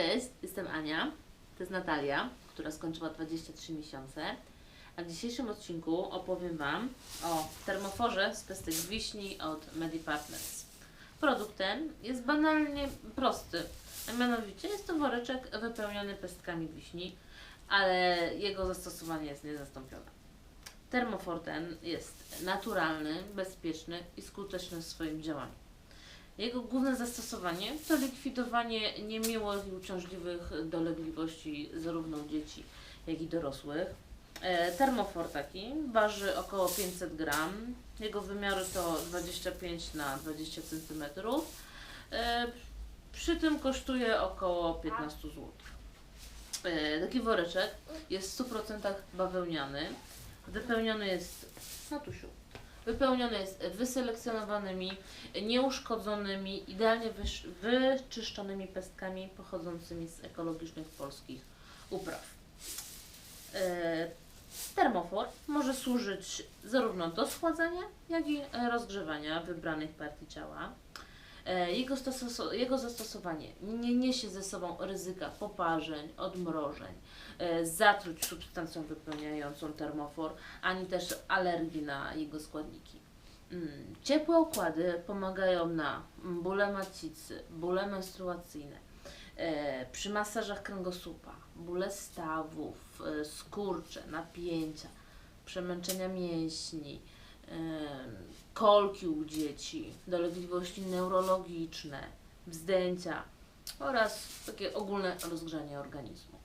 Cześć, jestem Ania. To jest Natalia, która skończyła 23 miesiące. A w dzisiejszym odcinku opowiem Wam o termoforze z pestek wiśni od Medipartners. Ten jest banalnie prosty, a mianowicie jest to woreczek wypełniony pestkami wiśni, ale jego zastosowanie jest niezastąpione. Termofor ten jest naturalny, bezpieczny i skuteczny w swoim działaniu. Jego główne zastosowanie to likwidowanie niemiłych i uciążliwych dolegliwości zarówno u dzieci, jak i dorosłych. E, Termofor taki waży około 500 gram. Jego wymiary to 25 na 20 cm. E, Przy tym kosztuje około 15 zł. E, Taki woreczek jest w 100% bawełniany. Wypełniony jest, Natusiu, wypełniony jest wyselekcjonowanymi, nieuszkodzonymi, idealnie wyczyszczonymi pestkami pochodzącymi z ekologicznych polskich upraw. E, Termofor może służyć zarówno do schładzania, jak i rozgrzewania wybranych partii ciała. E, Jego, jego zastosowanie nie niesie ze sobą ryzyka poparzeń, odmrożeń, e, zatruć substancją wypełniającą termofor, ani też alergii na jego składniki. Mm, Ciepłe układy pomagają na bóle macicy, bóle menstruacyjne, e, przy masażach kręgosłupa, bóle stawów, skurcze, napięcia, przemęczenia mięśni, kolki u dzieci, dolegliwości neurologiczne, wzdęcia oraz takie ogólne rozgrzanie organizmu.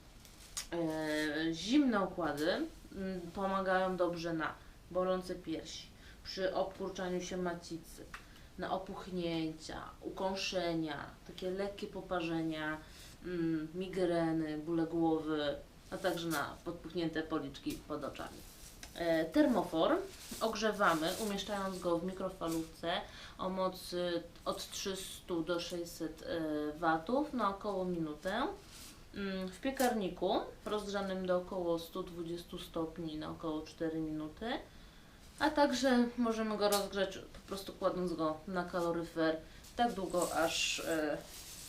E, Zimne układy pomagają dobrze na bolące piersi, przy obkurczaniu się macicy, na opuchnięcia, ukąszenia, takie lekkie poparzenia, migreny, bóle głowy, a także na podpuchnięte policzki pod oczami. E, Termofor ogrzewamy, umieszczając go w mikrofalówce o mocy od 300 do 600 e, watów na około minutę. Mm, W piekarniku rozgrzanym do około 120 stopni na około 4 minuty, a także możemy go rozgrzać po prostu kładąc go na kaloryfer tak długo, aż e,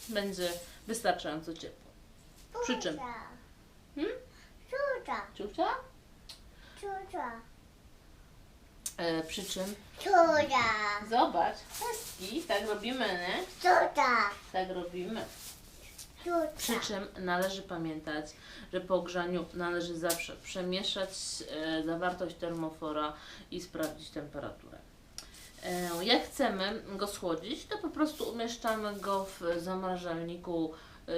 będzie wystarczająco ciepło. Przy czym? Hmm? Czucia, Ciucia? Czucia, E, przy czym czucia, Zobacz, pestki, tak robimy, nie? czucia, Tak robimy. Przy czym należy pamiętać, że po ogrzaniu należy zawsze przemieszać e, zawartość termofora i sprawdzić temperaturę. E, jak chcemy go schłodzić, to po prostu umieszczamy go w zamrażalniku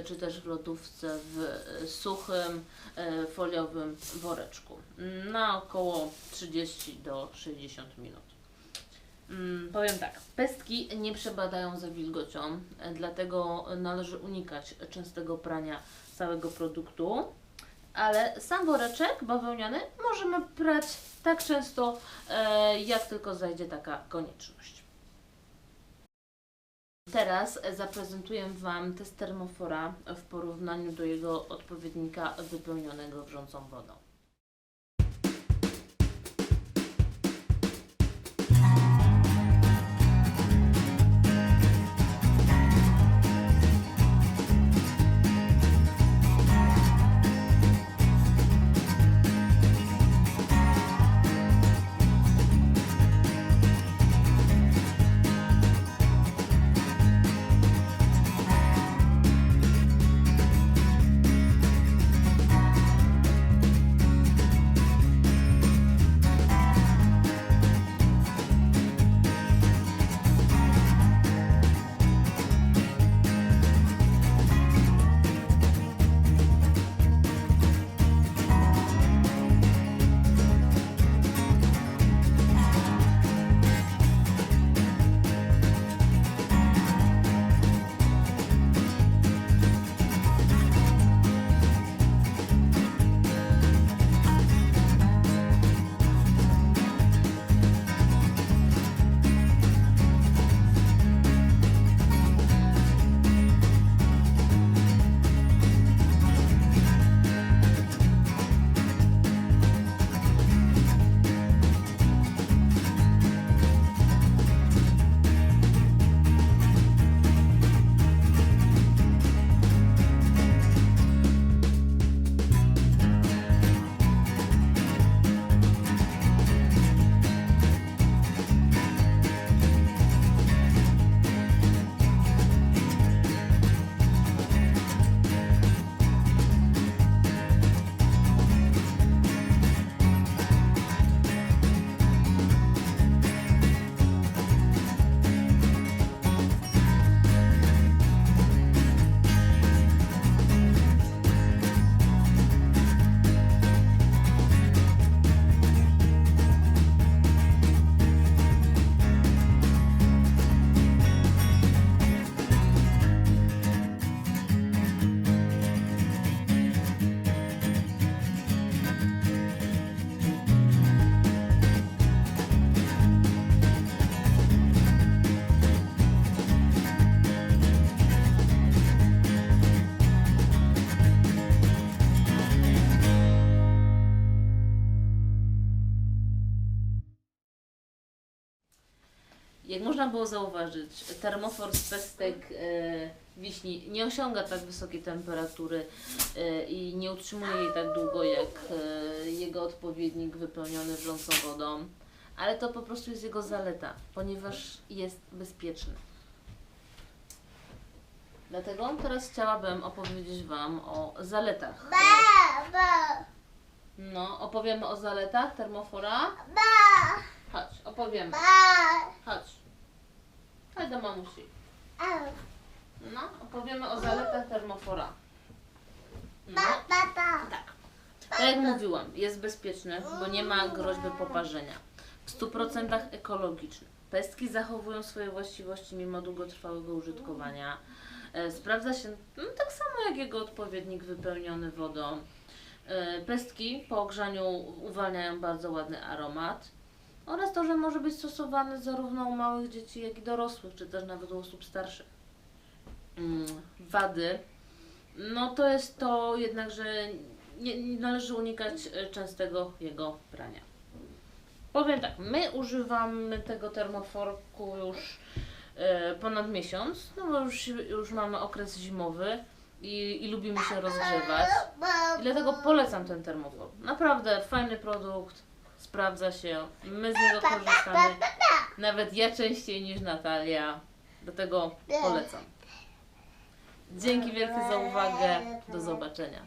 czy też w lodówce w e, suchym, e, foliowym woreczku na około 30 do 60 minut. Mm, powiem tak, pestki nie przebadają za wilgocią, e, dlatego należy unikać częstego prania całego produktu. Ale sam woreczek bawełniany możemy prać tak często, e, jak tylko zajdzie taka konieczność. Teraz zaprezentuję Wam test termofora w porównaniu do jego odpowiednika wypełnionego wrzącą wodą. Jak można było zauważyć, termofor z pestek e, wiśni nie osiąga tak wysokiej temperatury e, i nie utrzymuje jej tak długo jak e, jego odpowiednik wypełniony wrzącą wodą, ale to po prostu jest jego zaleta, ponieważ jest bezpieczny. Dlatego teraz chciałabym opowiedzieć Wam o zaletach. No, opowiemy o zaletach termofora. Chodź, opowiemy. ba. Chodź. Chodź do mamusi. Au. No, opowiemy o zaletach termofora. No, tak. Tak jak mówiłam, jest bezpieczny, bo nie ma groźby poparzenia. W 100% ekologiczny. Pestki zachowują swoje właściwości mimo długotrwałego użytkowania. E, sprawdza się no, tak samo jak jego odpowiednik wypełniony wodą. E, pestki po ogrzaniu uwalniają bardzo ładny aromat. Oraz to, że może być stosowany zarówno u małych dzieci, jak i dorosłych, czy też nawet u osób starszych. Mm, wady. No to jest to jednak, że nie, nie należy unikać e, częstego jego prania. Powiem tak, my używamy tego termoforku już e, ponad miesiąc, no bo już, już mamy okres zimowy i, i lubimy się rozgrzewać. I dlatego polecam ten termofor. Naprawdę fajny produkt, sprawdza się, my z niego korzystamy. Nawet ja częściej niż Natalia. Dlatego polecam. Dzięki wielkie za uwagę. Do zobaczenia.